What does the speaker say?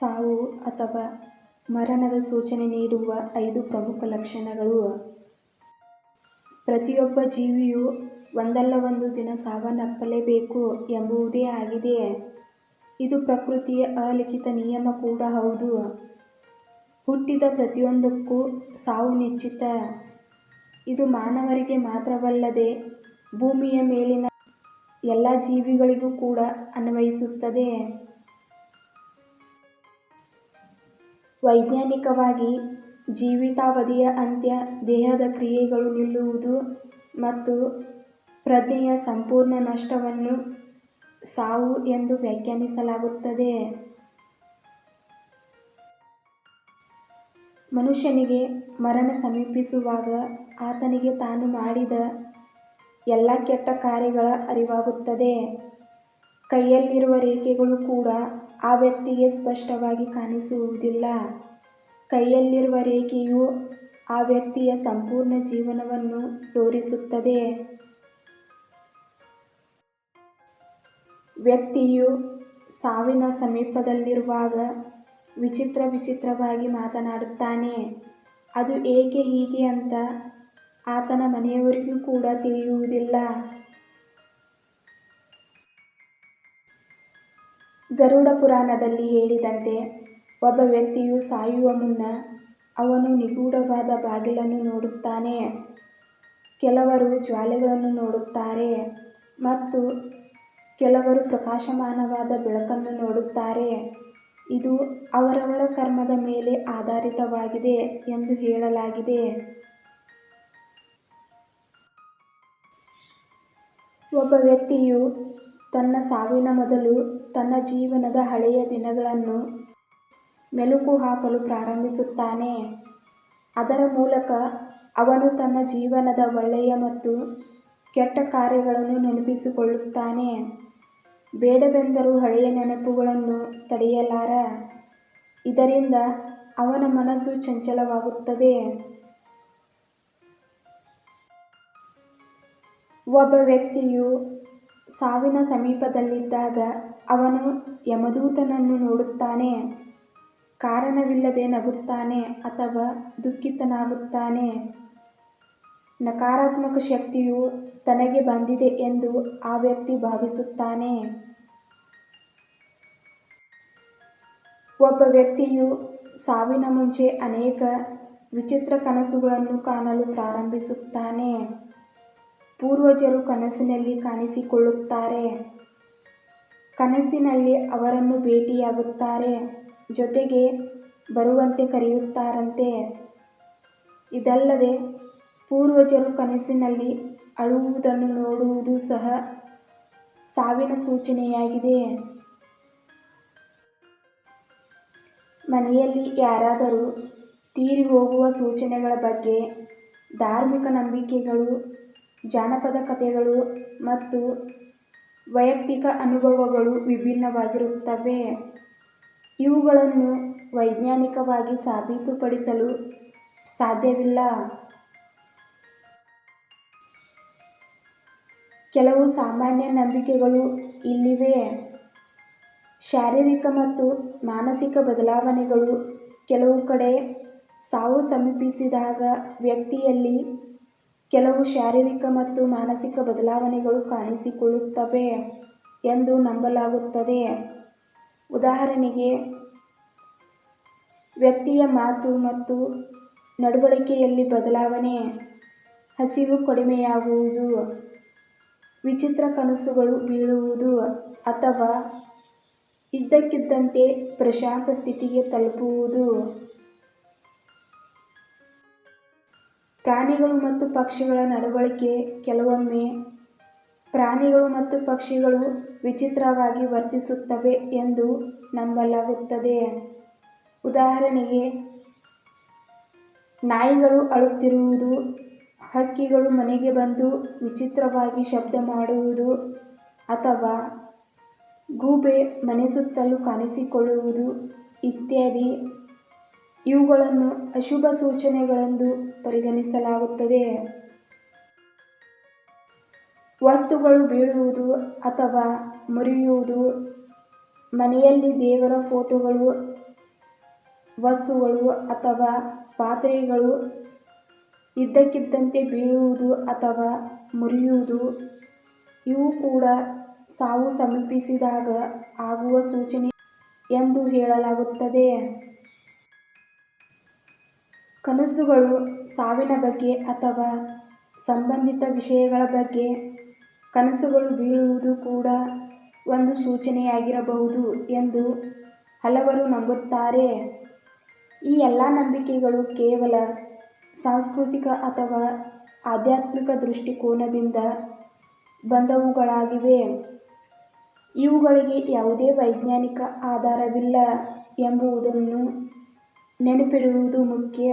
ಸಾವು ಅಥವಾ ಮರಣದ ಸೂಚನೆ ನೀಡುವ ಐದು ಪ್ರಮುಖ ಲಕ್ಷಣಗಳು. ಪ್ರತಿಯೊಬ್ಬ ಜೀವಿಯೂ ಒಂದಲ್ಲ ಒಂದು ದಿನ ಸಾವನ್ನಪ್ಪಲೇಬೇಕು ಎಂಬುವುದೇ ಆಗಿದೆ. ಇದು ಪ್ರಕೃತಿಯ ಅಲಿಖಿತ ನಿಯಮ ಕೂಡ ಹೌದು. ಹುಟ್ಟಿದ ಪ್ರತಿಯೊಂದಕ್ಕೂ ಸಾವು ನಿಶ್ಚಿತ. ಇದು ಮಾನವರಿಗೆ ಮಾತ್ರವಲ್ಲದೆ ಭೂಮಿಯ ಮೇಲಿನ ಎಲ್ಲ ಜೀವಿಗಳಿಗೂ ಕೂಡ ಅನ್ವಯಿಸುತ್ತದೆ. ವೈಜ್ಞಾನಿಕವಾಗಿ ಜೀವಿತಾವಧಿಯ ಅಂತ್ಯ ದೇಹದ ಕ್ರಿಯೆಗಳು ನಿಲ್ಲುವುದು ಮತ್ತು ಪ್ರಜ್ಞೆಯ ಸಂಪೂರ್ಣ ನಷ್ಟವನ್ನು ಸಾವು ಎಂದು ವ್ಯಾಖ್ಯಾನಿಸಲಾಗುತ್ತದೆ. ಮನುಷ್ಯನಿಗೆ ಮರಣ ಸಮೀಪಿಸುವಾಗ ಆತನಿಗೆ ತಾನು ಮಾಡಿದ ಎಲ್ಲ ಕೆಟ್ಟ ಕಾರ್ಯಗಳ ಅರಿವಾಗುತ್ತದೆ. ಕೈಯಲ್ಲಿರುವ ರೇಖೆಗಳು ಕೂಡ ಆ ವ್ಯಕ್ತಿಗೆ ಸ್ಪಷ್ಟವಾಗಿ ಕಾಣಿಸುವುದಿಲ್ಲ. ಕೈಯಲ್ಲಿರುವ ರೇಖೆಯು ಆ ವ್ಯಕ್ತಿಯ ಸಂಪೂರ್ಣ ಜೀವನವನ್ನು ತೋರಿಸುತ್ತದೆ. ವ್ಯಕ್ತಿಯು ಸಾವಿನ ಸಮೀಪದಲ್ಲಿರುವಾಗ ವಿಚಿತ್ರ ವಿಚಿತ್ರವಾಗಿ ಮಾತನಾಡುತ್ತಾನೆ. ಅದು ಏಕೆ ಹೀಗೆ ಅಂತ ಆತನ ಮನೆಯವರಿಗೂ ಕೂಡ ತಿಳಿಯುವುದಿಲ್ಲ. ಗರುಡ ಪುರಾಣದಲ್ಲಿ ಹೇಳಿದಂತೆ, ಒಬ್ಬ ವ್ಯಕ್ತಿಯು ಸಾಯುವ ಮುನ್ನ ಅವನು ನಿಗೂಢವಾದ ಬಾಗಿಲನ್ನು ನೋಡುತ್ತಾನೆ. ಕೆಲವರು ಜ್ವಾಲೆಗಳನ್ನು ನೋಡುತ್ತಾರೆ ಮತ್ತು ಕೆಲವರು ಪ್ರಕಾಶಮಾನವಾದ ಬೆಳಕನ್ನು ನೋಡುತ್ತಾರೆ. ಇದು ಅವರವರ ಕರ್ಮದ ಮೇಲೆ ಆಧಾರಿತವಾಗಿದೆ ಎಂದು ಹೇಳಲಾಗಿದೆ. ಒಬ್ಬ ವ್ಯಕ್ತಿಯು ತನ್ನ ಸಾವಿನ ಮೊದಲು ತನ್ನ ಜೀವನದ ಹಳೆಯ ದಿನಗಳನ್ನು ಮೆಲುಕು ಹಾಕಲು ಪ್ರಾರಂಭಿಸುತ್ತಾನೆ. ಅದರ ಮೂಲಕ ಅವನು ತನ್ನ ಜೀವನದ ಒಳ್ಳೆಯ ಮತ್ತು ಕೆಟ್ಟ ಕಾರ್ಯಗಳನ್ನು ನೆನಪಿಸಿಕೊಳ್ಳುತ್ತಾನೆ. ಬೇಡವೆಂದರೂ ಹಳೆಯ ನೆನಪುಗಳನ್ನು ತಡೆಯಲಾರ. ಇದರಿಂದ ಅವನ ಮನಸ್ಸು ಚಂಚಲವಾಗುತ್ತದೆ. ಒಬ್ಬ ವ್ಯಕ್ತಿಯು ಸಾವಿನ ಸಮೀಪದಲ್ಲಿದ್ದಾಗ ಅವನು ಯಮದೂತನನ್ನು ನೋಡುತ್ತಾನೆ. ಕಾರಣವಿಲ್ಲದೆ ನಗುತ್ತಾನೆ ಅಥವಾ ದುಃಖಿತನಾಗುತ್ತಾನೆ. ನಕಾರಾತ್ಮಕ ಶಕ್ತಿಯು ತನಗೆ ಬಂದಿದೆ ಎಂದು ಆ ವ್ಯಕ್ತಿ ಭಾವಿಸುತ್ತಾನೆ. ಒಬ್ಬ ವ್ಯಕ್ತಿಯು ಸಾವಿನ ಮುಂಚೆ ಅನೇಕ ವಿಚಿತ್ರ ಕನಸುಗಳನ್ನು ಕಾಣಲು ಪ್ರಾರಂಭಿಸುತ್ತಾನೆ. ಪೂರ್ವಜರು ಕನಸಿನಲ್ಲಿ ಕಾಣಿಸಿಕೊಳ್ಳುತ್ತಾರೆ. ಕನಸಿನಲ್ಲಿ ಅವರನ್ನು ಭೇಟಿಯಾಗುತ್ತಾರೆ ಜೊತೆಗೆ ಬರುವಂತೆ ಕರೆಯುತ್ತಾರಂತೆ. ಇದಲ್ಲದೆ ಪೂರ್ವಜರು ಕನಸಿನಲ್ಲಿ ಅಳುವುದನ್ನು ನೋಡುವುದು ಸಹ ಸಾವಿನ ಸೂಚನೆಯಾಗಿದೆ. ಮನೆಯಲ್ಲಿ ಯಾರಾದರೂ ತೀರಿ ಹೋಗುವ ಸೂಚನೆಗಳ ಬಗ್ಗೆ ಧಾರ್ಮಿಕ ನಂಬಿಕೆಗಳು, ಜಾನಪದ ಕಥೆಗಳು ಮತ್ತು ವೈಯಕ್ತಿಕ ಅನುಭವಗಳು ವಿಭಿನ್ನವಾಗಿರುತ್ತವೆ. ಇವುಗಳನ್ನು ವೈಜ್ಞಾನಿಕವಾಗಿ ಸಾಬೀತುಪಡಿಸಲು ಸಾಧ್ಯವಿಲ್ಲ. ಕೆಲವು ಸಾಮಾನ್ಯ ನಂಬಿಕೆಗಳು ಇಲ್ಲಿವೆ. ಶಾರೀರಿಕ ಮತ್ತು ಮಾನಸಿಕ ಬದಲಾವಣೆಗಳು ಕೆಲವು ಕಡೆ ಸಾವು ಸಮೀಪಿಸಿದಾಗ ವ್ಯಕ್ತಿಯಲ್ಲಿ ಕೆಲವು ಶಾರೀರಿಕ ಮತ್ತು ಮಾನಸಿಕ ಬದಲಾವಣೆಗಳು ಕಾಣಿಸಿಕೊಳ್ಳುತ್ತವೆ ಎಂದು ನಂಬಲಾಗುತ್ತದೆ. ಉದಾಹರಣೆಗೆ, ವ್ಯಕ್ತಿಯ ಮಾತು ಮತ್ತು ನಡವಳಿಕೆಯಲ್ಲಿ ಬದಲಾವಣೆ, ಹಸಿವು ಕಡಿಮೆಯಾಗುವುದು, ವಿಚಿತ್ರ ಕನಸುಗಳು ಬೀಳುವುದು ಅಥವಾ ಇದ್ದಕ್ಕಿದ್ದಂತೆ ಪ್ರಶಾಂತ ಸ್ಥಿತಿಗೆ ತಲುಪುವುದು. ಪ್ರಾಣಿಗಳು ಮತ್ತು ಪಕ್ಷಿಗಳ ನಡವಳಿಕೆ ಕೆಲವೊಮ್ಮೆ ಪ್ರಾಣಿಗಳು ಮತ್ತು ಪಕ್ಷಿಗಳು ವಿಚಿತ್ರವಾಗಿ ವರ್ತಿಸುತ್ತವೆ ಎಂದು ನಂಬಲಾಗುತ್ತದೆ. ಉದಾಹರಣೆಗೆ, ನಾಯಿಗಳು ಅಳುತ್ತಿರುವುದು, ಹಕ್ಕಿಗಳು ಮನೆಗೆ ಬಂದು ವಿಚಿತ್ರವಾಗಿ ಶಬ್ದ ಮಾಡುವುದು ಅಥವಾ ಗೂಬೆ ಮನೆ ಸುತ್ತಲೂ ಕಾಣಿಸಿಕೊಳ್ಳುವುದು ಇತ್ಯಾದಿ. ಇವುಗಳನ್ನು ಅಶುಭ ಸೂಚನೆಗಳೆಂದು ಪರಿಗಣಿಸಲಾಗುತ್ತದೆ. ವಸ್ತುಗಳು ಬೀಳುವುದು ಅಥವಾ ಮುರಿಯುವುದು, ಮನೆಯಲ್ಲಿ ದೇವರ ಫೋಟೋಗಳು ವಸ್ತುಗಳು ಅಥವಾ ಪಾತ್ರೆಗಳು ಇದ್ದಕ್ಕಿದ್ದಂತೆ ಬೀಳುವುದು ಅಥವಾ ಮುರಿಯುವುದು ಇವು ಕೂಡ ಸಾವು ಸಮೀಪಿಸಿದಾಗ ಆಗುವ ಸೂಚನೆ ಎಂದು ಹೇಳಲಾಗುತ್ತದೆ. ಕನಸುಗಳು ಸಾವಿನ ಬಗ್ಗೆ ಅಥವಾ ಸಂಬಂಧಿತ ವಿಷಯಗಳ ಬಗ್ಗೆ ಕನಸುಗಳು ಬೀಳುವುದು ಕೂಡ ಒಂದು ಸೂಚನೆಯಾಗಿರಬಹುದು ಎಂದು ಹಲವರು ನಂಬುತ್ತಾರೆ. ಈ ಎಲ್ಲ ನಂಬಿಕೆಗಳು ಕೇವಲ ಸಾಂಸ್ಕೃತಿಕ ಅಥವಾ ಆಧ್ಯಾತ್ಮಿಕ ದೃಷ್ಟಿಕೋನದಿಂದ ಬಂದವುಗಳಾಗಿವೆ, ಇವುಗಳಿಗೆ ಯಾವುದೇ ವೈಜ್ಞಾನಿಕ ಆಧಾರವಿಲ್ಲ ಎಂಬುದನ್ನು ನೆನಪಿಡುವುದು ಮುಖ್ಯ.